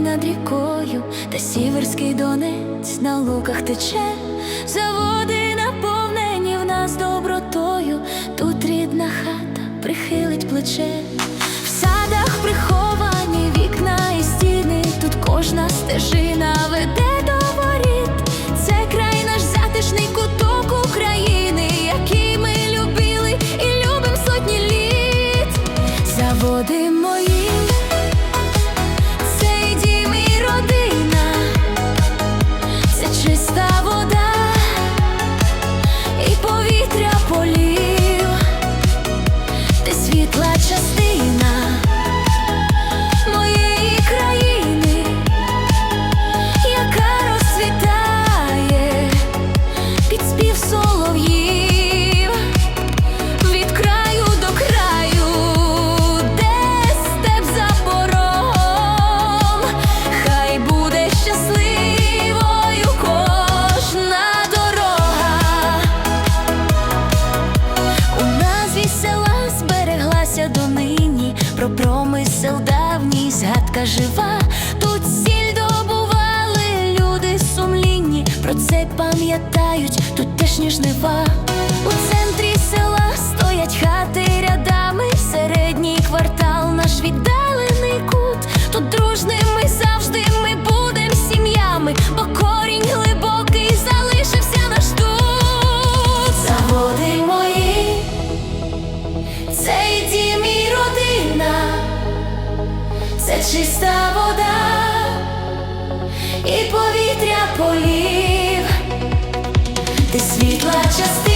над рікою, та сіверський донець на луках тече, заводи наповнені в нас добротою, тут рідна хата прихилить плече, в садах приховані вікна і стіни, тут кожна стежина веде жива. Тут сіль добували люди сумлінні, про це пам'ятають тут теж ніж жнива. Чиста вода і повітря полів, ти світла частина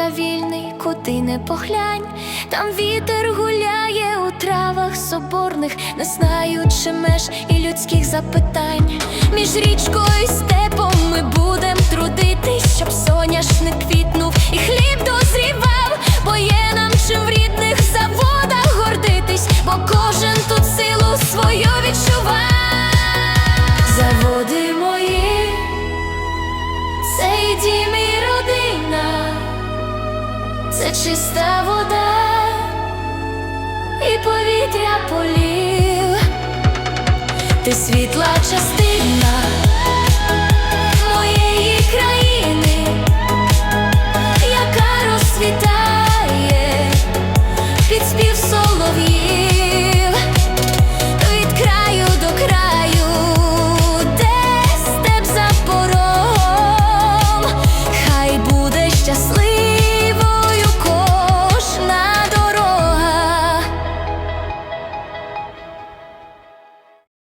та вільний, куди не поглянь. Там вітер гуляє у травах соборних, не знаючи меж і людських запитань. Між річкою і степом ми будем трудитись, щоб соняшник квітнув і хліб це чиста вода і повітря полів, ти світла частина